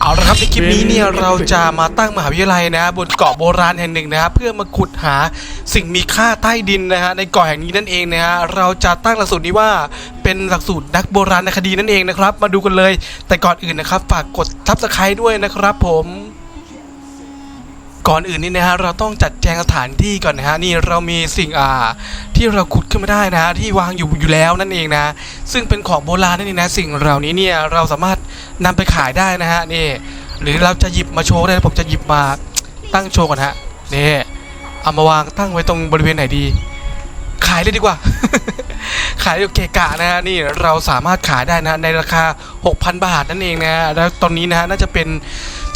เอาละครับในคลิปนี้เนี่ยเราจะมาตั้งมหาวิทยาลัยนะบนเกาะโบราณแห่งหนึ่งนะเพื่อมาขุดหาสิ่งมีค่าใต้ดินนะฮะในเกาะแห่งนี้นั่นเองนะฮะเราจะตั้งหลักสูตรนี้ว่าเป็นหลักสูตรนักโบราณคดีนั่นเองนะครับ มาดูกันเลยแต่ก่อนอื่นนะครับฝากกดทับสไครต์ด้วยนะครับผม ก่อนอื่นนี่นะฮะเราต้องจัดแจงสถานที่ก่อนนะฮะนี่เรามีสิ่งอ่าที่เราขุดขึ้นมาได้นะฮะที่วางอยู่อยู่แล้วนั่นเองนะ ซึ่งเป็นของโบราณนั่นเองนะสิ่งเหล่านี้เนี่ยเราสามารถนำไปขายได้นะฮะนี่หรือเราจะหยิบมาโชว์ได้ผมจะหยิบมาตั้งโชว์ก่อนฮะนี่เอามาวางตั้งไว้ตรงบริเวณไหนดี ขายเลยดีกว่า ขายอเกะกะนะฮะนี่เราสามารถขายได้นะในราคา 6,000 บาทนั่นเองนะแล้วตอนนี้นะฮะน่าจะเป็น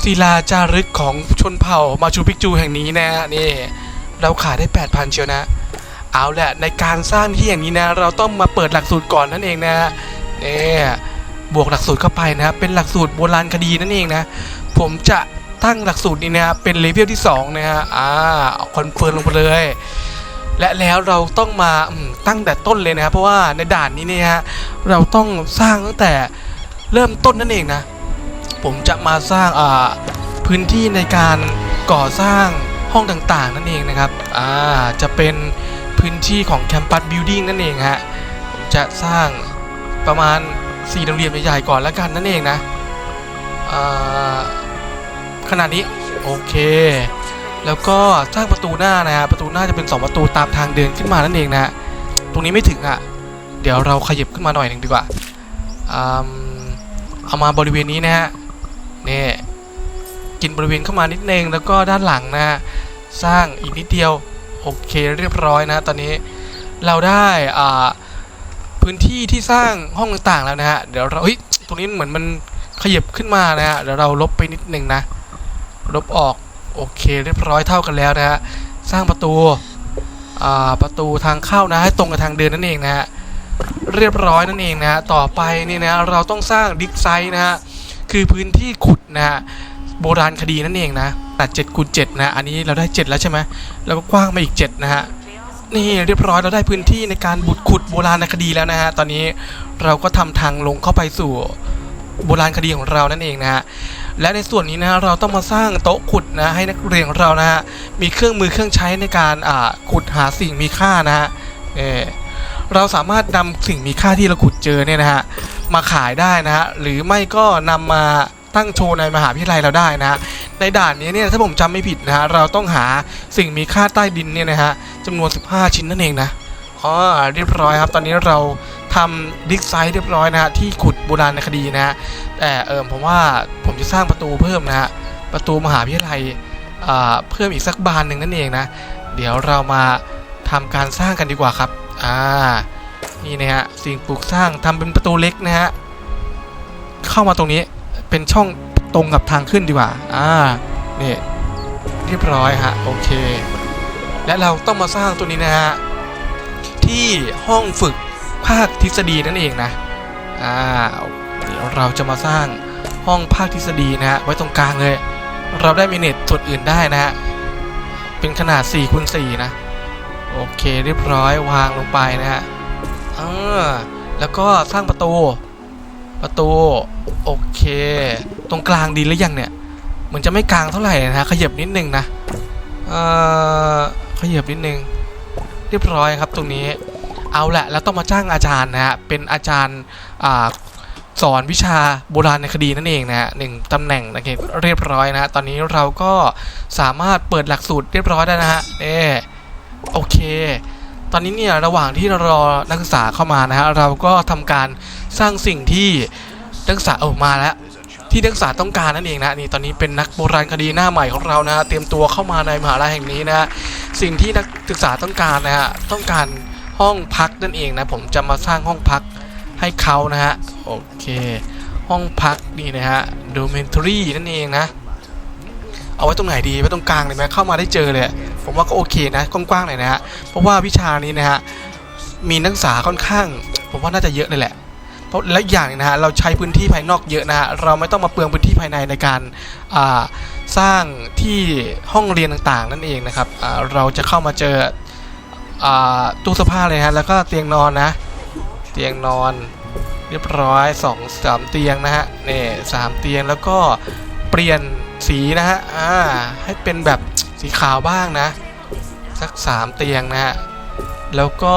ศิลาจารึกของชนเผ่ามาชูปิกจูแห่งนี้นะฮะนี่เราขายได้ 8,000 เชียวนะ เอาแหละในการสร้างที่อย่างนี้นะ เราต้องมาเปิดหลักสูตรก่อนนั่นเองนะเนี่ยบวกหลักสูตรเข้าไปนะ เป็นหลักสูตรโบราณคดีนั่นเองนะ ผมจะตั้งหลักสูตรนี้นะเป็นเลเวลที่ 2 นะฮะอ่าคอนเฟิร์มลงไปเลย และแล้วเราต้องมาตั้งแต่ต้นเลยนะครับเพราะว่าในด่านนี้เนี่ยฮะเราต้องสร้างตั้งแต่เริ่มต้นนั่นเองนะ ผมจะมาสร้างพื้นที่ในการก่อสร้างห้องต่างๆ นั่นเองนะครับอ่าจะเป็นพื้นที่ของแคมปัสบิลดิ่งนั่นเองฮะผมจะสร้างประมาณสี่เหลี่ยมใหญ่ๆก่อนแล้วกันนั่นเองนะขนาดนี้โอเค แล้วก็สร้างประตูหน้านะฮะประตูหน้าจะเป็น 2 ประตูตามทางเดินขึ้นมานั่นเองนะฮะตรงนี้ไม่ถึงอะเดี๋ยวเราขยับขึ้นมาหน่อยหนึ่งดีกว่าเอามาบริเวณนี้นะฮะ นี่กินบริเวณเข้ามานิดนึงแล้วก็ด้านหลังนะสร้างอีกนิดเดียวโอเคเรียบร้อยนะ ตอนนี้เราได้อ่าพื้นที่ที่สร้างห้องต่างๆแล้วนะฮะเดี๋ยวเราเฮ้ยตรงนี้เหมือนมันขยับขึ้นมานะฮะเดี๋ยวเราลบไปนิดนึงนะ ลบออกโอเคเรียบร้อยเท่ากันแล้วนะฮะสร้างประตูอ่าประตูทางเข้านะให้ตรงกับทางเดินนั่นเองนะฮะเรียบร้อยนั่นเองนะฮะต่อไปนี่นะเราต้องสร้างดิกไซต์นะฮะ คือพื้นที่ขุดนะฮะโบราณคดีนั่นเองนะตัด7คูณ7นะ อันนี้เราได้7แล้วใช่ไหมแล้วก็กว้างมาอีก7นะฮะนี่เรียบร้อยเราได้พื้นที่ในการบุดขุดโบราณคดีแล้วนะฮะตอนนี้เราก็ทำทางลงเข้าไปสู่โบราณคดีของเรานั่นเองนะฮะและในส่วนนี้นะฮะเราต้องมาสร้างโต๊ะขุดนะให้นักเรียนของเรานะฮะมีเครื่องมือเครื่องใช้ในการอ่าขุดหาสิ่งมีค่านะฮะเออเราสามารถนำสิ่งมีค่าที่เราขุดเจอเนี่ยนะฮะ มาขายได้นะฮะหรือไม่ก็นำมาตั้งโชว์ในมหาวิทยาลัยเราได้นะฮะในด่านนี้เนี่ยถ้าผมจำไม่ผิดนะฮะเราต้องหาสิ่งมีค่าใต้ดินเนี่ยนะฮะจำนวน 15 ชิ้นนั่นเองนะอ๋อเรียบร้อยครับ ตอนนี้เราทำดิกไซต์เรียบร้อยนะฮะที่ขุดโบราณคดีนะฮะแต่เออผมว่าผมจะสร้างประตูเพิ่มนะฮะประตูมหาวิทยาลัยอ่าเพิ่มอีกสักบานหนึ่งนั่นเองนะ เดี๋ยวเรามาทำการสร้างกันดีกว่าครับอ่า นี่นะฮะสิ่งปลูกสร้างทำเป็นประตูเล็กนะฮะเข้ามาตรงนี้เป็นช่องตรงกับทางขึ้นดีกว่าอ่านี่เรียบร้อยฮะโอเค และเราต้องมาสร้างตัวนี้นะฮะที่ห้องฝึกภาคทฤษฎีนั่นเองนะอ่าเดี๋ยวเราจะมาสร้างห้องภาคทฤษฎีนะฮะไว้ตรงกลางเลย เราได้มีเน็ตส่วนอื่นได้นะฮะเป็นขนาด4คูณ4นะโอเคเรียบร้อยวางลงไปนะฮะ ออแล้วก็สร้างประตู ประตู โอเค ตรงกลางดีหรือยังเนี่ยเหมือนจะไม่กลางเท่าไหร่นะขยับนิดนึงนะเออขยับนิดนึง เรียบร้อยครับตรงนี้ เอาแหละแล้วต้องมาจ้างอาจารย์นะฮะ เป็นอาจารย์อ่าสอนวิชาโบราณในคดีนั่นเองนะฮะหนึ่งตำแหน่งนะครับเรียบร้อยนะฮะ ตอนนี้เราก็สามารถเปิดหลักสูตรเรียบร้อยแล้วนะฮะเน่โอเค ตอนนี้เนี่ยระหว่างที่เรารอนักศึกษาเข้ามานะฮะเราก็ทำการสร้างสิ่งที่นักศึกษาเออกมาแล้วที่นักศึกษาต้องการนั่นเองนะนี่ตอนนี้เป็นนักโบราณคดีหน้าใหม่ของเรานะฮะเตรียมตัวเข้ามาในมหาลัยแห่งนี้นะฮะสิ่งที่นักศึกษาต้องการนะฮะต้องการห้องพักนั่นเองนะผมจะมาสร้างห้องพักให้เขานะฮะโอเค ห้องพักนี่นะฮะ dormitory นั่นเองนะ เอาไว้ตรงไหนดีไว้ตรงกลางเลยไหมเข้ามาได้เจอเลย ผมว่าก็โอเคนะกว้างๆหน่อยนะฮะเพราะว่าวิชานี้นะฮะมีนักศึกษาค่อนข้าง ผมว่าน่าจะเยอะเลยแหละเพราะและอย่างนะฮะเราใช้พื้นที่ภายนอกเยอะนะฮะเราไม่ต้องมาเปลืองพื้นที่ภายในในการสร้างที่ห้องเรียนต่างๆ นั่นเองนะครับเราจะเข้ามาเจออตู้เสื้อผ้าเลยฮะแล้วก็เตียงนอนนะ เตียงนอนเรียบร้อยสองสามเตียงนะฮะนี่สามเตียงแล้วก็เปลี่ยน สีนะฮะ อ่า ให้เป็นแบบสีขาวบ้างนะ สักสามเตียงนะฮะ แล้วก็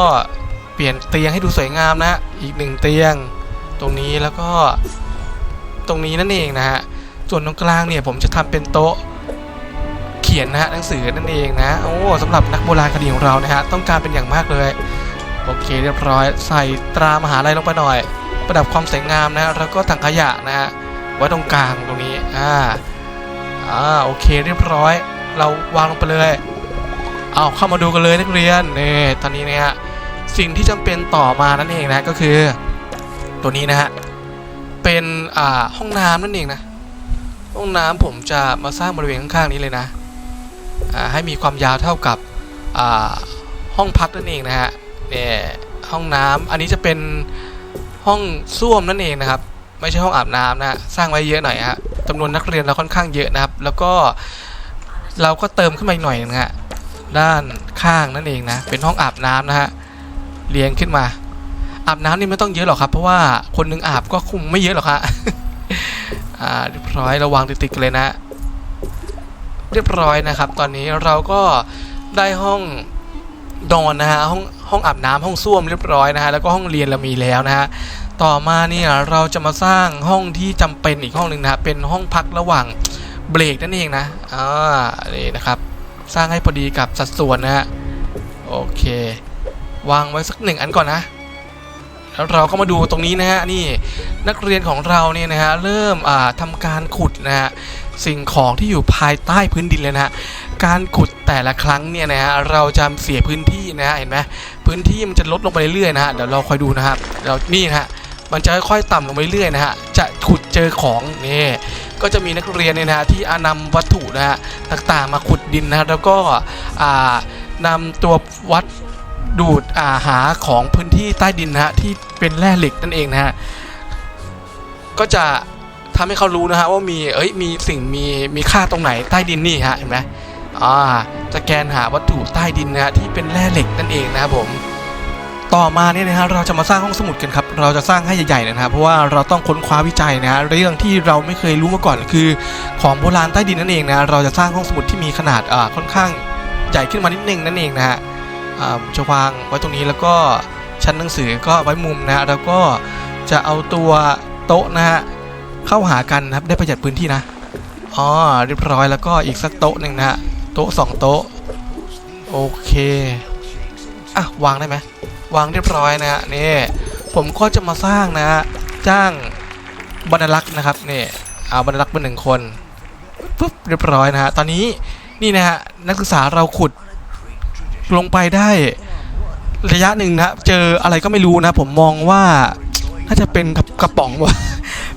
เปลี่ยนเตียงให้ดูสวยงามนะ อีกหนึ่งเตียง ตรงนี้แล้วก็ตรงนี้นั่นเองนะฮะ ส่วนตรงกลางเนี่ยผมจะทำเป็นโต๊ะเขียนนะฮะหนังสือนั่นเองนะ โอ้สำหรับนักโบราณคดีของเรานะฮะ ต้องการเป็นอย่างมากเลย โอเคเรียบร้อย ใส่ตรามหาลัยลงไปหน่อย ประดับความสวยงามนะฮะ แล้วก็ถังขยะนะฮะ ไว้ตรงกลางตรงนี้ อ่า อ่าโอเคเรียบร้อย เราวางลงไปเลยเอาเข้ามาดูกันเลยนักเรียนนี่ตอนนี้นะฮะสิ่งที่จำเป็นต่อมานั่นเองนะก็คือ ตัวนี้นะฮะเป็นอ่าห้องน้ำนั่นเองนะห้องน้ำผมจะมาสร้างบริเวณข้างๆนี้เลยนะอ่าให้มีความยาวเท่ากับอ่าห้องพักนั่นเองนะฮะเนี่ยห้องน้ำอันนี้จะเป็นห้องส้วมนั่นเองนะครับ ไม่ใช่ห้องอาบน้ำนะฮะสร้างไว้เยอะหน่อยฮะจำนวนนักเรียนเราค่อนข้างเยอะนะครับ แล้วก็เราก็เติมขึ้นมาอีกหน่อยนะฮะด้านข้างนั่นเองนะ เป็นห้องอาบน้ำนะฮะเรียงขึ้นมา อาบน้ำนี่ไม่ต้องเยอะหรอกครับ เพราะว่าคนหนึงอาบก็คงไม่เยอะหรอกฮะอ่าเรียบร้อยราวางติดๆกันเลยนะ เรียบร้อยนะครับ ตอนนี้เราก็ได้ห้องนอนนะฮะห้องห้องอาบน้ำห้องส้วมเรียบร้อยนะฮะแล้วก็ห้องเรียนเรามีแล้วนะฮะ ต่อมาเนี่ยเราจะมาสร้างห้องที่จำเป็นอีกห้องหนึ่งนะฮะเป็นห้องพักระหว่างเบรกนั่นเองนะอ่านี่นะครับ สร้างให้พอดีกับสัดส่วนนะฮะโอเควางไว้สักหนึ่งอันก่อนนะแล้วเราก็มาดูตรงนี้นะฮะนี่นักเรียนของเราเนี่ยนะฮะเริ่มอ่าทำการขุดนะฮะสิ่งของที่อยู่ภายใต้พื้นดินเลยนะฮะการขุดแต่ละครั้งเนี่ยนะฮะเราจะเสียพื้นที่นะฮะเห็นไหมพื้นที่มันจะลดลงไปเรื่อยๆนะฮะเดี๋ยวเราคอยดูนะครับเรานี่นะฮะ มันจะค่อยๆต่ำลงไปเรื่อยๆนะฮะ จะขุดเจอของนี่ก็จะมีนักเรียนเนี่ยนะฮะที่อานำวัตถุนะฮะต่างๆ มาขุดดินนะฮะแล้วก็อ่านำตัววัดดูดอาหาของพื้นที่ใต้ดินนะฮะที่เป็นแร่เหล็กนั่นเองนะฮะก็จะทำให้เขารู้นะฮะว่ามีเอ้ยมีสิ่งมีมีค่าตรงไหนใต้ดินนี่ฮะเห็นไหมอ่าสแกนหาวัตถุใต้ดินนะฮะที่เป็นแร่เหล็กนั่นเองนะครับผม ต่อมาเนี่ยนะฮะเราจะมาสร้างห้องสมุดกันครับเราจะสร้างให้ใหญ่ๆนะครับเพราะว่าเราต้องค้นคว้าวิจัยนะฮะเรื่องที่เราไม่เคยรู้มาก่อนคือของโบราณใต้ดินนั่นเองนะเราจะสร้างห้องสมุดที่มีขนาดค่อนข้างใหญ่ขึ้นมานิดนึงนั่นเองนะฮะจะวางไว้ตรงนี้แล้วก็ชั้นหนังสือก็ไว้มุมนะฮะแล้วก็จะเอาตัวโต๊ะนะฮะเข้าหากันนะครับได้ประหยัดพื้นที่นะอ๋อเรียบร้อยแล้วก็อีกสักโต๊ะหนึ่งนะฮะโต๊ะสองโต๊ะโอเคอะวางได้ไหม วางเรียบร้อยนะฮะนี่ผมก็จะมาสร้างนะฮะจ้างบรรลักษ์นะครับนี่เอาบรรลักษ์เป็นหนึ่งคนปุ๊บเรียบร้อยนะฮะตอนนี้นี่นะฮะนักศึกษาเราขุดลงไปได้ระยะหนึ่งนะเจออะไรก็ไม่รู้นะ ผมมองว่าน่าจะเป็นกระป๋องวะ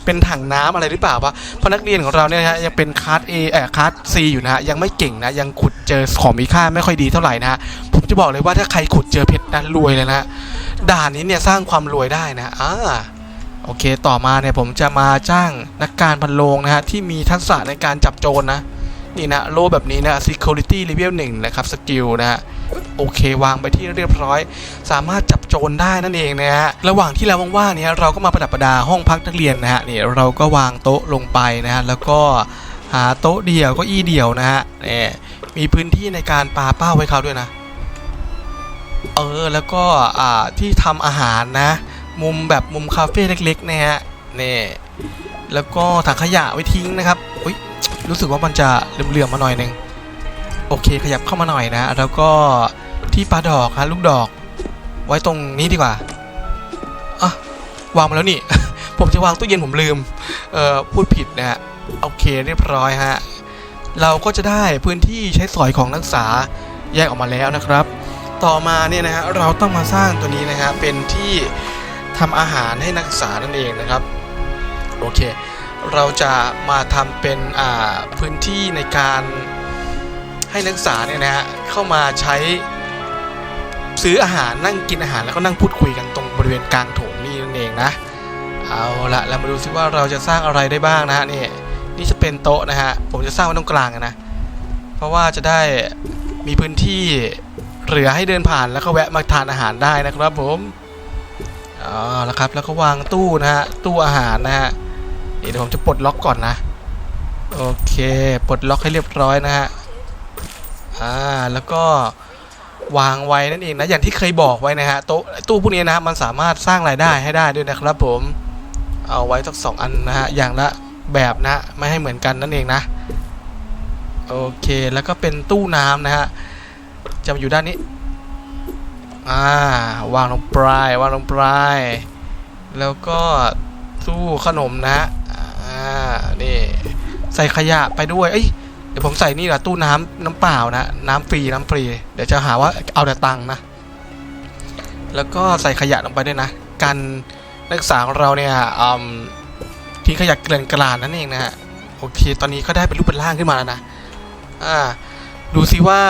เป็นถังน้ำอะไรหรือเปล่าวะเพราะนักเรียนของเราเนี่ยฮะยังเป็นคลาสเอ่อคลาส C อยู่นะฮะยังไม่เก่งนะยังขุดเจอของมีค่าไม่ค่อยดีเท่าไหร่นะฮะผมจะบอกเลยว่าถ้าใครขุดเจอเพชรนั้นรวยเลยนะฮะด่านนี้เนี่ยสร้างความรวยได้นะอ่าโอเค ต่อมาเนี่ยผมจะมาจ้างนักการพันโลงนะฮะที่มีทักษะในการจับโจรนะ นี่นะโลแบบนี้นะ security level 1นะครับสกิลนะฮะโอเควางไปที่เรียบร้อย สามารถจับโจรได้นั่นเองนะฮะระหว่างที่เราว่างๆเนี่ยเราก็มาประดับประดาห้องพักนักเรียนนะฮะนี่เราก็วางโต๊ะลงไปนะฮะแล้วก็หาโต๊ะเดี่ยวก็อี้เดี่ยวนะฮะนี่มีพื้นที่ในการปาเป้าไว้เขาด้วยนะเออแล้วก็อ่าที่ทำอาหารนะ มุมแบบมุมคาเฟ่เล็กๆนะฮะนี่แล้วก็ถังขยะไว้ทิ้งนะครับอุ้ย รู้สึกว่ามันจะเหลื่อมๆมาหน่อยหนึงโอเค ขยับเข้ามาหน่อยนะ แล้วก็ที่ปลาดอกฮะลูกดอก ไว้ตรงนี้ดีกว่าอะวางมาแล้วนี่ ผมจะวางตู้เย็นผมลืม เอ่อพูดผิดนะฮะโอเคเรียบร้อยฮะเราก็จะได้พื้นที่ใช้สอยของนักศึกษาแยกออกมาแล้วนะครับ ต่อมาเนี่ยนะฮะเราต้องมาสร้างตัวนี้นะฮะเป็นที่ทำอาหารให้นักศึกษานั่นเองนะครับ โอเค เราจะมาทำเป็นพื้นที่ในการให้นักศึกษาเนี่ยนะฮะเข้ามาใช้ซื้ออาหารนั่งกินอาหารแล้วก็นั่งพูดคุยกันตรงบริเวณกลางโถงนี่นั่นเองนะเอาละเรามาดูซิว่าเราจะสร้างอะไรได้บ้างนะฮะนี่นี่จะเป็นโต๊ะนะฮะผมจะสร้างไว้ตรงกลางนะเพราะว่าจะได้มีพื้นที่เหลือให้เดินผ่านแล้วก็แวะมาทานอาหารได้นะครับผมอ๋อแล้วครับแล้วก็วางตู้นะฮะตู้อาหารนะฮะ นี่เดี๋ยวผมจะปลดล็อกก่อนนะ โอเค ปลดล็อกให้เรียบร้อยนะฮะ อ่า แล้วก็วางไว้นั่นเองนะ อย่างที่เคยบอกไว้นะฮะโต๊ะตู้พวกนี้นะ มันสามารถสร้างรายได้ให้ได้ด้วยนะครับผม เอาไว้สักสองอันนะฮะ อย่างละแบบนะ ไม่ให้เหมือนกันนั่นเองนะ โอเค แล้วก็เป็นตู้น้ำนะฮะ จะมาอยู่ด้านนี้ อ่า วางลงปลายวางลงปลาย แล้วก็ตู้ขนมนะฮะ อ่า นี่ ใส่ขยะไปด้วย เอ้ย เดี๋ยวผมใส่นี่แหละตู้น้ำน้ำเปล่านะ น้ำฟรีน้ำฟรี เดี๋ยวจะหาว่าเอาแต่ตังค์นะ แล้วก็ใส่ขยะลงไปด้วยนะ กันนักศึกษาของเราเนี่ยทิ้งขยะเกลื่อนกลาดนั่นเองนะฮะ โอเค ตอนนี้ก็ได้เป็นรูปเป็นร่างขึ้นมาแล้วนะ อ่า ดูซิว่า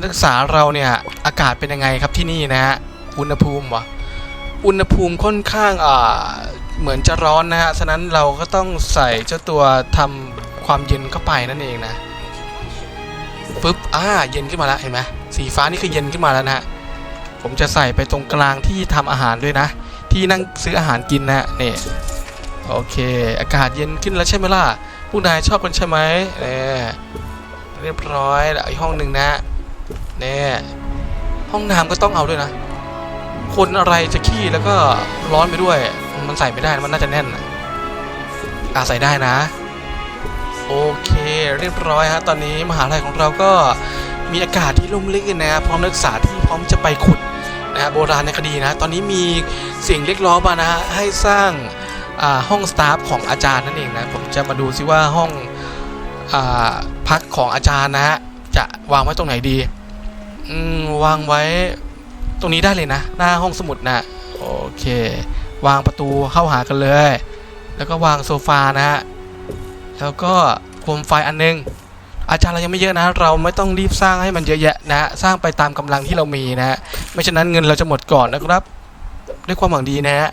นักศึกษาเราเนี่ยอากาศเป็นยังไงครับที่นี่นะฮะ อุณหภูมิวะอุณหภูมิค่อนข้างอ่า เหมือนจะร้อนนะฮะ ฉะนั้นเราก็ต้องใส่เจ้าตัวทำความเย็นเข้าไปนั่นเองนะปึ๊บอ่าเย็นขึ้นมาแล้วเห็นไหมสีฟ้านี่คือเย็นขึ้นมาแล้วนะฮะผมจะใส่ไปตรงกลางที่ทำอาหารด้วยนะ ที่นั่งซื้ออาหารกินนะฮะนี่โอเค อากาศเย็นขึ้นแล้วใช่ไหมล่ะผู้นายชอบกันใช่ไหมเนี่ยเรียบร้อยแล้วอีกห้องหนึ่งนะเนี่ยห้องน้ำก็ต้องเอาด้วยนะ คนอะไรจะขี้แล้วก็ร้อนไปด้วย มันใส่ไม่ได้มันน่าจะแน่นอะใส่ได้นะ โอเค เรียบร้อยฮะตอนนี้มหาลัยของเราก็มีอากาศที่ร่มรื่นนะพร้อมนักศึกษาที่พร้อมจะไปขุดนะฮะโบราณในคดีนะ ตอนนี้มีเสียงเรียกร้องมานะฮะให้สร้างอ่าห้องสตาฟของอาจารย์นั่นเองนะผมจะมาดูซิว่าห้องอาพักของอาจารย์นะฮะจะวางไว้ตรงไหนดีอืมวางไว้ตรงนี้ได้เลยนะ หน้าห้องสมุดนะโอเค วางประตูเข้าหากันเลย แล้วก็วางโซฟานะฮะ แล้วก็โคมไฟอันนึง อาจารย์เรายังไม่เยอะนะ เราไม่ต้องรีบสร้างให้มันเยอะแยะนะฮะ สร้างไปตามกำลังที่เรามีนะฮะ ไม่ฉะนั้นเงินเราจะหมดก่อนนะครับ ด้วยความหวังดีนะฮะ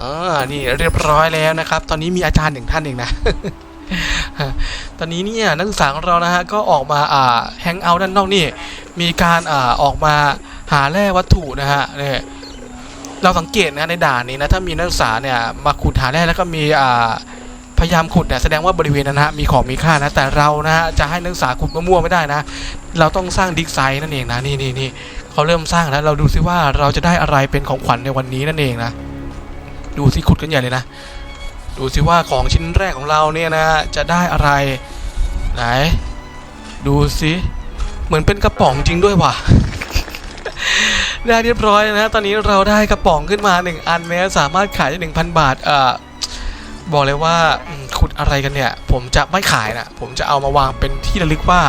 อ่านี่เรียบร้อยแล้วนะครับ ตอนนี้มีอาจารย์หนึ่งท่านเองนะตอนนี้เนี่ยนักศึกษาของเรานะฮะก็ออกมาอ่าแฮงเอาท์ด้านนอกนี่มีการอ่าออกมาหาแร่วัตถุนะฮะเนี่ย เราสังเกตนะในด่านนี้นะถ้ามีนักศึกษาเนี่ยมาขุดหาแร่แล้วก็มีอ่าพยายามขุดเนี่ยแสดงว่าบริเวณนั้นนะฮะมีของมีค่านะแต่เรานะฮะจะให้นักศึกษาขุดมั่วๆไม่ได้นะ เราต้องสร้างดิกไซน์นั่นเองนะนี่นี่นี่เขาเริ่มสร้างแล้วเราดูซิว่าเราจะได้อะไรเป็นของขวัญในวันนี้นั่นเองนะดูซิขุดกันใหญ่เลยนะดูซิว่าของชิ้นแรกของเราเนี่ยนะจะได้อะไรไหนดูซิเหมือนเป็นกระป๋องจริงด้วยว่ะ ได้เรียบร้อยนะ ตอนนี้เราได้กระป๋องขึ้นมาหนึ่งอันเนี่ยสามารถขายได้หนึ่งพันบาทเอ่อบอกเลยว่าขุดอะไรกันเนี่ย ผมจะไม่ขายนะ ผมจะเอามาวางเป็นที่ระลึกว่า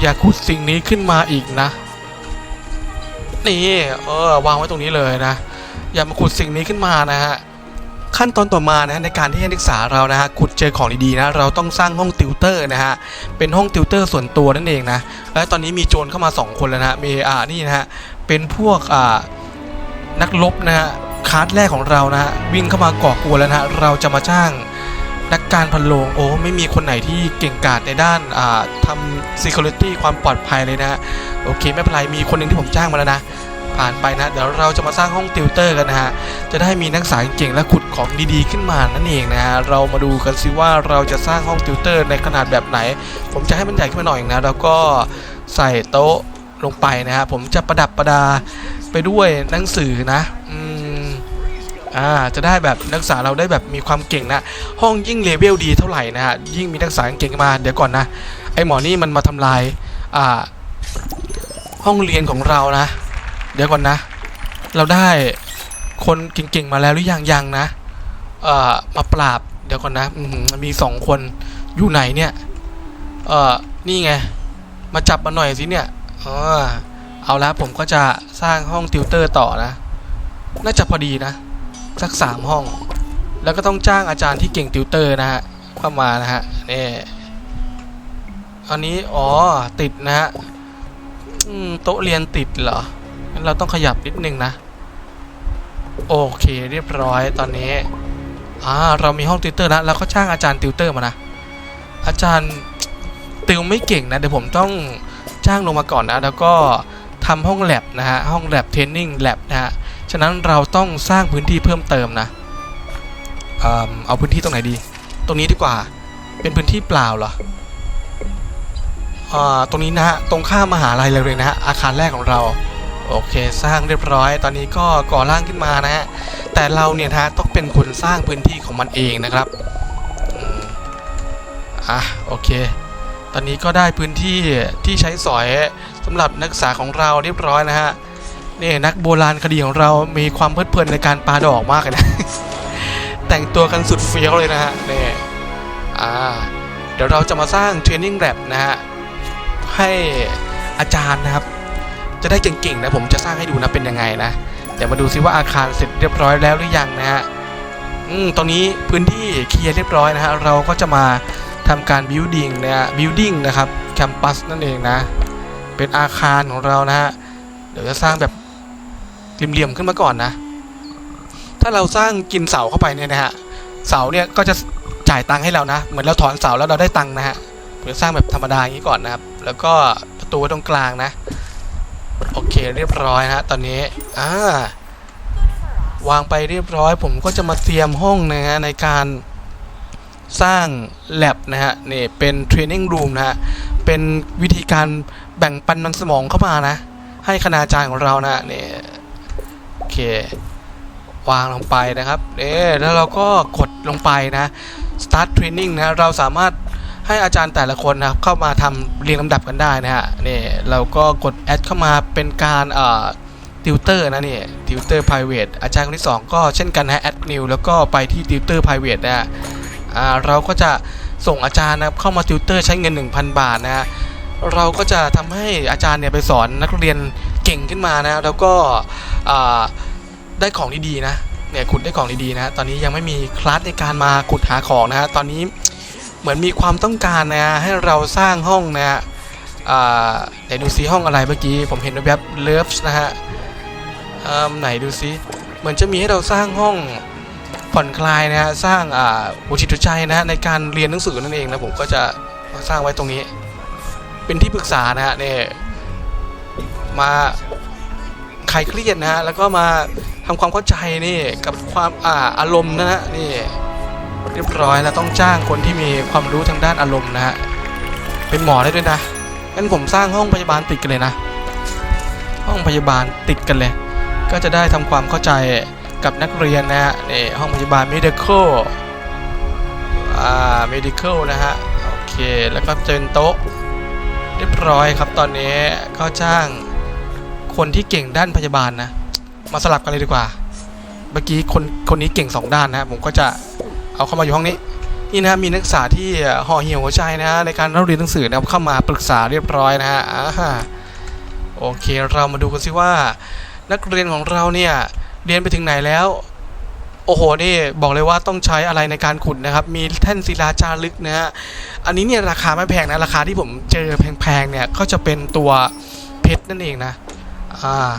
อย่าขุดสิ่งนี้ขึ้นมาอีกนะ นี่เออวางไว้ตรงนี้เลยนะ อย่ามาขุดสิ่งนี้ขึ้นมานะฮะขั้นตอนต่อมานะในการที่นักศึกษาเรานะฮะขุดเจอของดีๆนะเราต้องสร้างห้องติวเตอร์นะฮะเป็นห้องติวเตอร์ส่วนตัวนั่นเองนะและตอนนี้มีโจรเข้ามาสองคนแล้วนะฮะมีอ่านี่นะฮะ เป็นพวกอ่านักรบนะฮะคาร์ดแรกของเรานะฮะวิ่งเข้ามาก่อกวนแล้วนะฮะเราจะมาจ้างนักการพันโลงโอ้ไม่มีคนไหนที่เก่งกาจในด้านอ่าทำ security ความปลอดภัยเลยนะฮะโอเคไม่เป็นไรมีคนหนึ่งที่ผมจ้างมาแล้วนะผ่านไปนะเดี๋ยวเราจะมาสร้างห้องติวเตอร์กันนะฮะจะได้มีนักศึกษาเก่งและขุดของดีๆขึ้นมานั่นเองนะฮะเรามาดูกันซิว่าเราจะสร้างห้องติวเตอร์ในขนาดแบบไหน ผมจะให้มันใหญ่ขึ้นมาหน่อยนะแล้วก็ใส่โต๊ะ ลงไปนะฮะผมจะประดับประดาไปด้วยหนังสือนะอืมอ่าจะได้แบบนักศึกษาเราได้แบบมีความเก่งนะ ห้องยิ่งเลเวลดีเท่าไหร่นะฮะยิ่งมีนักศึกษาเก่งมาเดี๋ยวก่อนนะไอหมอนี่มันมาทำลายอ่าห้องเรียนของเรานะ เดี๋ยวก่อนนะ เราได้คนเก่งๆมาแล้วหรือยังยังนะเอ่อมาปราบเดี๋ยวก่อนนะมมีสองคนอยู่ไหนเนี่ยเอ่อนี่ไง มาจับมาหน่อยสิเนี่ย ออเอาละผมก็จะสร้างห้องติวเตอร์ต่อนะ น่าจะพอดีนะ สักสามห้อง แล้วก็ต้องจ้างอาจารย์ที่เก่งติวเตอร์นะฮะเข้ามานะฮะนี่อันนี้อ๋อติดนะฮะโต๊ะเรียนติดเหรองั้นเราต้องขยับนิดนึงนะ โอเคเรียบร้อยตอนนี้อ่าเรามีห้องติวเตอร์แล้วแล้วก็จ้างอาจารย์ติวเตอร์มานะอาจารย์ติวไม่เก่งนะเดี๋ยวผมต้อง จ้างลงมาก่อนนะแล้วก็ทำห้องแลบนะฮะห้องแลบเทรนนิ่งแลบนะฮะฉะนั้นเราต้องสร้างพื้นที่เพิ่มเติมนะเอมเอาพื้นที่ตรงไหนดี ตรงนี้ดีกว่าเป็นพื้นที่เปล่าเหรออ่าตรงนี้นะฮะตรงข้ามมหาลัยเลยเลยนะฮะอาคารแรกของเราโอเคสร้างเรียบร้อย ตอนนี้ก็ก่อร่างขึ้นมานะฮะแต่เราเนี่ยนะฮะต้องเป็นคนสร้างพื้นที่ของมันเองนะครับอะโอเค อนนี้ก็ได้พื้นที่ที่ใช้สอยสำหรับนักศึกษาของเราเรียบร้อยนะฮะนี่นักโบราณคดีของเรามีความเพลิดเพลินในการปาดอกมากเลยนะ แต่งตัวกันสุดเฟี้ยวเลยนะฮะนี่อ่าเดี๋ยวเราจะมาสร้างเทรนนิ่งแลบนะฮะให้อาจารย์นะครับ จะได้เก่งๆนะผมจะสร้างให้ดูนะเป็นยังไงนะเดี๋ยวมาดูซิว่าอาคารเสร็จเรียบร้อยแล้วหรือยังนะฮะอืมตอนนี้พื้นที่เคลียร์เรียบร้อยนะฮะเราก็จะมา ทำการ building นะฮะ building นะครับแคมปัสนั่นเองนะ เป็นอาคารของเรานะฮะเดี๋ยวจะสร้างแบบเหลี่ยมๆขึ้นมาก่อนนะ ถ้าเราสร้างกินเสาเข้าไปเนี่ยนะฮะเสาเนี่ยก็จะจ่ายตังค์ให้เรานะ เหมือนเราถอนเสาแล้วเราได้ตังค์นะฮะผมจะสร้างแบบธรรมดาอย่างนี้ก่อนนะครับ แล้วก็ประตูตรงกลางนะ โอเคเรียบร้อยนะฮะตอนนี้อ่าวางไปเรียบร้อย ผมก็จะมาเตรียมห้องนะฮะในการ สร้าง lab นะฮะนี่เป็น training room นะฮะเป็นวิธีการแบ่งปันมันสมองเข้ามานะ ให้คณาจารย์ของเรานะนี่โอเควางลงไปนะครับเอ๊แล้วเราก็กดลงไปนะ start training นะเราสามารถให้อาจารย์แต่ละคนนะครับเข้ามาทำเรียงลำดับกันได้นะฮะนี่เราก็กดแอดเข้ามาเป็นการเอ่อติวเตอร์นะนี่ติวเตอร์ private อาจารย์คนที่ 2 ก็เช่นกันนะแอดนิวแล้วก็ไปที่ติวเตอร์ private นะฮะ เราก็จะส่งอาจารย์นะครับเข้ามาติวเตอร์ใช้เงิน 1,000 บาทนะฮะเราก็จะทำให้อาจารย์เนี่ยไปสอนนักเรียนเก่งขึ้นมานะแล้วก็ได้ของดีๆนะเนี่ยขุดได้ของดีๆนะตอนนี้ยังไม่มีคลาสในการมาขุดหาของนะฮะตอนนี้เหมือนมีความต้องการนะฮะให้เราสร้างห้องนะฮะไหนดูซิห้องอะไรเมื่อกี้ผมเห็นแบบเลิฟนะฮะไหนดูซิเหมือนจะมีให้เราสร้างห้อง ผ่อนคลายนะฮะสร้างอ่าหัวจิตหัวใจนะฮะในการเรียนหนังสือนั่นเองนะผมก็จะสร้างไว้ตรงนี้ เป็นที่ปรึกษานะฮะเนี่ยมาคลายเครียดนะฮะแล้วก็มาทำความเข้าใจนี่กับความอ่าอารมณ์นะฮะนี่เรียบร้อยแล้วต้องจ้างคนที่มีความรู้ทางด้านอารมณ์นะฮะเป็นหมอได้ด้วยนะงั้นผมสร้างห้องพยาบาลติดกันเลยนะ ห้องพยาบาลติดกันเลย ก็จะได้ทำความเข้าใจ กับนักเรียนนะฮะนี่ห้องพยาบาล medical อ่า medical นะฮะโอเคแล้วก็เจนโต๊ะเรียบร้อยครับตอนนี้ก็จ้างคนที่เก่งด้านพยาบาลนะ มาสลับกันเลยดีกว่า เมื่อกี้คนคนนี้เก่งสองด้านนะผมก็จะเอาเข้ามาอยู่ห้องนี้นี่นะมีนักศึกษาที่ห่อเหี่ยวหัวใจนะในการเรียนหนังสือนะครับเข้ามาปรึกษาเรียบร้อยนะฮะอ่าฮะโอเคเรามาดูกันสิว่า นักเรียนของเราเนี่ย เรียนไปถึงไหนแล้ว โอ้โหนี่บอกเลยว่าต้องใช้อะไรในการขุดนะครับ มีแท่นศิลาจารึกนะฮะอันนี้เนี่ยราคาไม่แพงนะราคาที่ผมเจอแพงๆเนี่ยก็จะเป็นตัวเพชรนั่นเองนะอ่า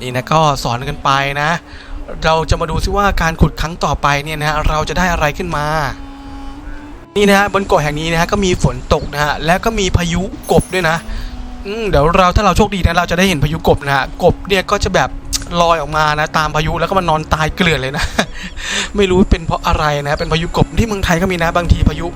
นี่นะก็สอนกันไปนะ เราจะมาดูซิว่าการขุดครั้งต่อไปเนี่ยนะฮะเราจะได้อะไรขึ้นมานี่นะฮะบนเกาะแห่งนี้นะฮะก็มีฝนตกนะฮะแล้วก็มีพายุกบด้วยนะอืมเดี๋ยวเราถ้าเราโชคดีนะเราจะได้เห็นพายุกบนะฮะกบเนี่ยก็จะแบบ ลอยออกมานะ ตามพายุแล้วก็มานอนตายเกลื่อนเลยนะ ไม่รู้เป็นเพราะอะไรนะ เป็นพายุกบที่เมืองไทยก็มีนะ บางทีพายุ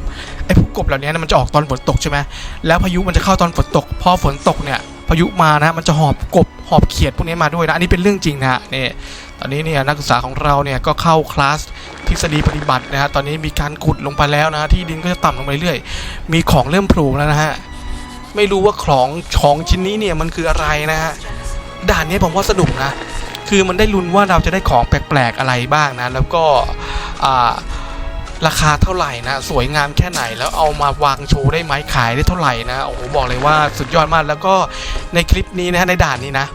ไอ้พวกกบเหล่านี้นะมันจะออกตอนฝนตกใช่ไหมแล้วพายุมันจะเข้าตอนฝนตก พอฝนตกเนี่ย พายุมานะ มันจะหอบกบหอบเขียดพวกนี้มาด้วยนะ อันนี้เป็นเรื่องจริงนะฮะนี่ยตอนนี้เนี่ยนักศึกษาของเราเนี่ยก็เข้าคลาสทฤษฎีปฏิบัตินะฮะ ตอนนี้มีการขุดลงไปแล้วนะฮะที่ดินก็จะต่ำลงไปเรื่อย มีของเริ่มโผล่แล้วนะฮะ ไม่รู้ว่าของของชิ้นนี้เนี่ยมันคืออะไรนะฮะ ด่านนี้ผมว่าสนุกนะ คือมันได้ลุ้นว่าเราจะได้ของแปลกๆอะไรบ้างนะ แล้วก็ราคาเท่าไหร่นะ สวยงามแค่ไหนแล้วเอามาวางโชว์ได้ไหมขายได้เท่าไหร่นะโอ้โหบอกเลยว่าสุดยอดมากแล้วก็ในคลิปนี้นะในด่านนี้นะ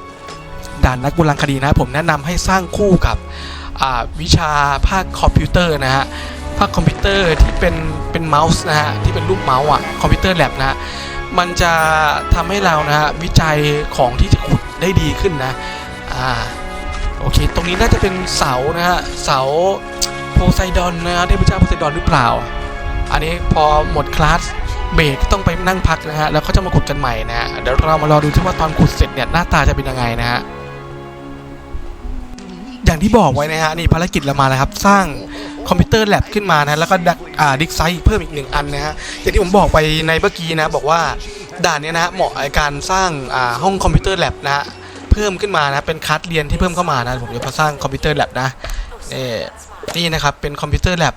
ด่านนักโบราณคดีนะ ผมแนะนำให้สร้างคู่กับวิชาภาคคอมพิวเตอร์นะฮะภาคคอมพิวเตอร์ที่เป็นเป็นเมาส์นะฮะที่เป็นรูปเมาส์อะคอมพิวเตอร์แลบนะมันจะทำให้เรานะฮะวิจัยของที่จะขุดได้ดีขึ้นนะอ่า โอเค ตรงนี้น่าจะเป็นเสานะฮะ เสาโพไซดอนนะฮะเทพเจ้าโพไซดอนหรือเปล่า อันนี้พอหมดคลาสเบรกต้องไปนั่งพักนะฮะ แล้วก็จะมาขุดกันใหม่นะฮะ เดี๋ยวเรามารอดูที่ว่าตอนขุดเสร็จเนี่ยหน้าตาจะเป็นยังไงนะฮะ อย่างที่บอกไว้นะฮะนี่ภารกิจเรามาแล้วครับ สร้างคอมพิวเตอร์แลบขึ้นมานะ แล้วก็ดักอ่าดิกไซต์เพิ่มอีกหนึ่งอันนะฮะ อย่างที่ผมบอกไปในเมื่อกี้นะ บอกว่าด่านเนี้ยนะฮะเหมาะในการสร้างอ่าห้องคอมพิวเตอร์แลบนะฮะ เพิ่มขึ้นมานะเป็นคัสเรียนที่เพิ่มเข้ามานะผมจะสร้างคอมพิวเตอร์แลบนะนี่นี่นะครับเป็นคอมพิวเตอร์แลบ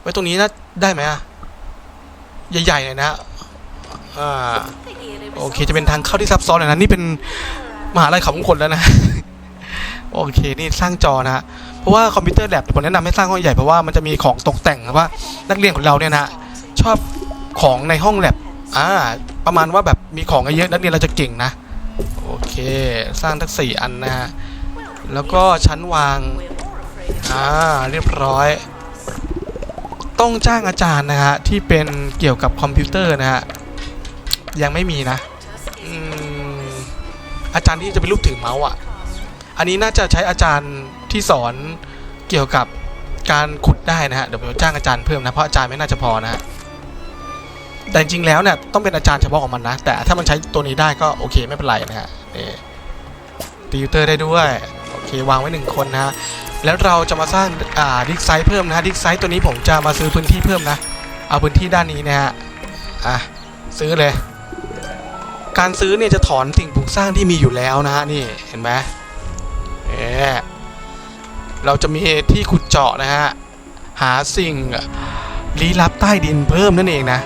ไว้ตรงนี้นะได้ไหมอะใหญ่ๆเลยนะอ่าโอเคจะเป็นทางเข้าที่ซับซ้อนหน่อยนะนี่เป็นมหาลัยเขามงคลแล้วนะโอเคนี่สร้างจอนะเพราะว่าคอมพิวเตอร์แลบผมแนะนำให้สร้างห้องใหญ่เพราะว่ามันจะมีของตกแต่งครับว่า นักเรียนของเราเนี่ยนะชอบของในห้องแลบอ่าประมาณว่าแบบมีของเยอะนักเรียนเราจะเก่งนะ โอเคสร้างทั้งสี่อันนะฮะแล้วก็ชั้นวางอ่าเรียบร้อย ต้องจ้างอาจารย์นะฮะที่เป็นเกี่ยวกับคอมพิวเตอร์นะฮะยังไม่มีนะอาจารย์ที่จะเป็นรูปถือเมาส์อะ อันนี้น่าจะใช้อาจารย์ที่สอนเกี่ยวกับการขุดได้นะฮะ เดี๋ยวผมจะจ้างอาจารย์เพิ่มนะ เพราะอาจารย์ไม่น่าจะพอนะฮะ แต่จริงแล้วเนี่ยต้องเป็นอาจารย์เฉพาะของมันนะ แต่ถ้ามันใช้ตัวนี้ได้ก็โอเคไม่เป็นไรนะฮะนี่ติวเตอร์ได้ด้วยโอเควางไว้หนึ่งคนนะฮะแล้วเราจะมาสร้างอ่าดิสไซต์เพิ่มนะฮะดิสไซต์ตัวนี้ผมจะมาซื้อพื้นที่เพิ่มนะ เอาพื้นที่ด้านนี้นะฮะอะซื้อเลย การซื้อเนี่ยจะถอนสิ่งปลูกสร้างที่มีอยู่แล้วนะฮะนี่เห็นไหมเอ๊ะเราจะมีที่ขุดเจาะนะฮะหาสิ่งลี้ลับใต้ดินเพิ่มนั่นเองนะ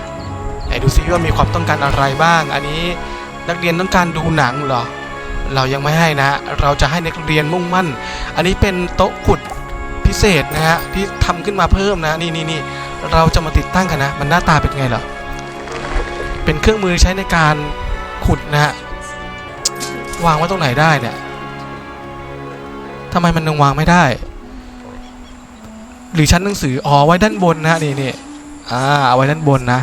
ดูซิว่ามีความต้องการอะไรบ้าง อันนี้นักเรียนต้องการดูหนังเหรอ เรายังไม่ให้นะ เราจะให้นักเรียนมุ่งมั่น อันนี้เป็นโต๊ะขุดพิเศษนะฮะที่ทำขึ้นมาเพิ่มนะนี่นี่นี่เราจะมาติดตั้งกันนะ มันหน้าตาเป็นไงเหรอ เป็นเครื่องมือใช้ในการขุดนะฮะวางไว้ตรงไหนได้เนี่ยทำไมมันยังวางไม่ได้ หรือชั้นหนังสืออ๋อไว้ด้านบนนะนี่นี่อ่าเอาไว้ด้านบนนะ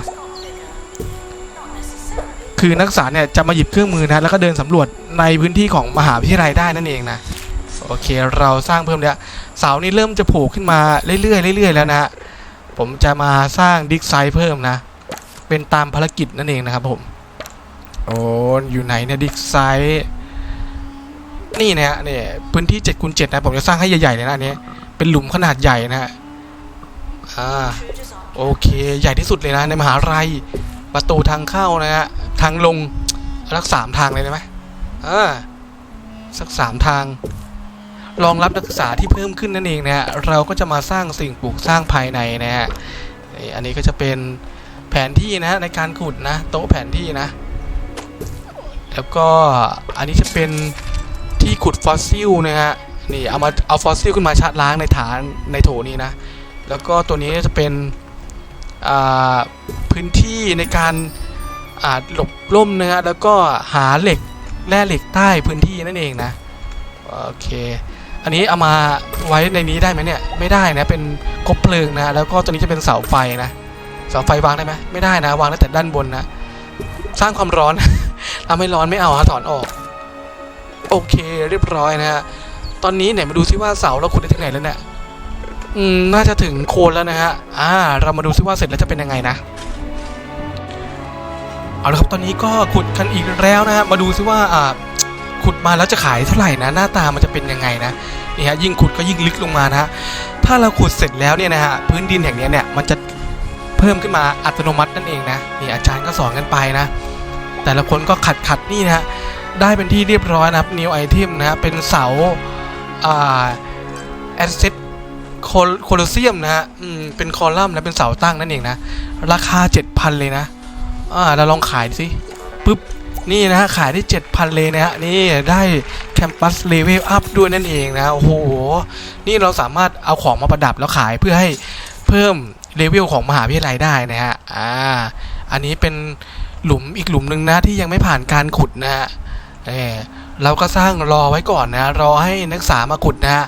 คือนักศึกษาเนี่ยจะมาหยิบเครื่องมือนะแล้วก็เดินสำรวจในพื้นที่ของมหาวิทยาลัยได้นั่นเองนะโอเคเราสร้างเพิ่มแล้วเสานี่เริ่มจะโผล่ขึ้นมาเรื่อยๆเรื่อยๆแล้วนะฮะผมจะมาสร้างดิกไซด์เพิ่มนะ เป็นตามภารกิจนั่นเองนะครับผมโอ้อยู่ไหนเนี่ยดิกไซด์นี่นะฮะเนี่ยพื้นที่7คูณ7นะผมจะสร้างให้ใหญ่ๆเลยนะอันนี้เป็นหลุมขนาดใหญ่นะฮะอ่าโอเค ใหญ่ที่สุดเลยนะในมหาลัย ประตูทางเข้านะฮะทางลงสักสามทางเลยได้ไหมอ่าสักสามทาง รองรับนักศึกษาที่เพิ่มขึ้นนั่นเองนะฮะเราก็จะมาสร้างสิ่งปลูกสร้างภายในนะฮะนี่อันนี้ก็จะเป็นแผนที่นะฮะในการขุดนะโต๊ะแผนที่นะ แล้วก็อันนี้จะเป็นที่ขุดฟอสซิลนะฮะนี่เอามาเอาฟอสซิลขึ้นมาชะล้างในฐานในโถนี้นะ แล้วก็ตัวนี้จะเป็น พื้นที่ในการหลบร่มนะฮะแล้วก็หาเหล็กแร่เหล็กใต้พื้นที่นั่นเองนะโอเค อันนี้เอามาไว้ในนี้ได้ไหมเนี่ยไม่ได้นะเป็นคบเพลิงนะแล้วก็ตัวนี้จะเป็นเสาไฟนะเสาไฟวางได้ไหมไม่ได้นะวางได้แต่ด้านบนนะสร้างความร้อนทำให้ร้อนไม่เอาฮะถอนออก โอเคเรียบร้อยนะฮะตอนนี้ไหนมาดูซิว่าเสาเราขุดได้ถึงไหนแล้วเนี่ย อืมน่าจะถึงโคนแล้วนะฮะ อ่า เรามาดูซิว่าเสร็จแล้วจะเป็นยังไงนะ เอาละครับ ตอนนี้ก็ขุดกันอีกแล้วนะฮะ มาดูซิว่าอ่า ขุดมาแล้วจะขายเท่าไหร่นะ หน้าตามันจะเป็นยังไงนะ นี่ฮะ ยิ่งขุดก็ยิ่งลึกลงมานะฮะ ถ้าเราขุดเสร็จแล้วเนี่ยนะฮะ พื้นดินแห่งนี้เนี่ย มันจะเพิ่มขึ้นมาอัตโนมัตินั่นเองนะ นี่อาจารย์ก็สอนกันไปนะ แต่ละคนก็ขัดขัดนี่นะฮะ ได้เป็นที่เรียบร้อยนะครับ new item นะฮะ เป็นเสา อ่า asset โคล โคลอเซียมนะฮะอืมเป็นคอลัมน์และเป็นเสาตั้งนั่นเองนะ ราคา 7,000 เลยนะ อ่าเราลองขายสิปุ๊บ นี่นะฮะ ขายได้ 7,000 เลยนะฮะ นี่ได้แคมปัสเลเวลอัพด้วยนั่นเองนะ โอ้โห นี่เราสามารถเอาของมาประดับแล้วขายเพื่อให้เพิ่มเลเวลของมหาวิทยาลัยได้นะฮะ อ่า อันนี้เป็นหลุมอีกหลุมหนึ่งนะที่ยังไม่ผ่านการขุดนะฮะเออเราก็สร้างรอไว้ก่อนนะ รอให้นักศึกษามาขุดนะฮะ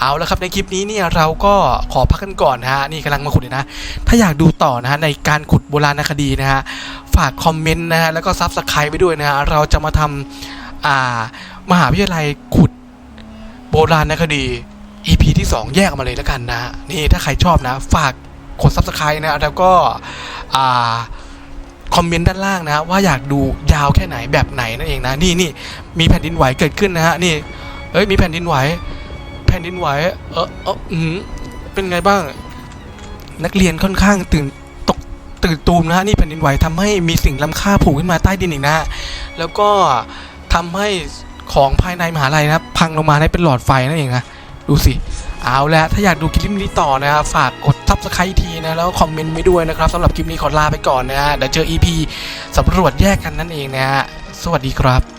เอาและครับในคลิปนี้เนี่ยเราก็ขอพักกันก่อนนะฮะนี่กำลังมาขุดเลยนะ ถ้าอยากดูต่อนะฮะในการขุดโบราณคดีนะฮะฝากคอมเมนต์นะฮะแล้วก็ซับสไครต์ไปด้วยนะฮะเราจะมาทำอ่ามหาวิทยาลัยขุดโบราณคดี EP ที่ 2 แยกออกมาเลยแล้วกันนะนี่ถ้าใครชอบนะ ฝากกดซับสไครต์นะแล้วก็อ่าคอมเมนต์ด้านล่างนะว่าอยากดูยาวแค่ไหนแบบไหนนั่นเองนะนี่นี่มีแผ่นดินไหวเกิดขึ้นนะฮะนี่เอ้ยมีแผ่นดินไหว แผ่นดินไหวเออเอออืมเป็นไงบ้าง นักเรียนค่อนข้างตื่นตกตื่นตูมนะฮะนี่แผ่นดินไหวทำให้มีสิ่งล้ำค่าผูกขึ้นมาใต้ดินอีกนะ แล้วก็ทำให้ของภายในมหาลัยนะพังลงมาได้เป็นหลอดไฟนั่นเองนะดูสิเอาละถ้าอยากดูคลิปนี้ต่อนะครับฝากกดซับสไครต์ทีนะ แล้วคอมเมนต์ไว้ด้วยนะครับสำหรับคลิปนี้ขอลาไปก่อนนะฮะเดี๋ยวเจอ EP สำรวจแยกกันนั่นเองนะฮะสวัสดีครับ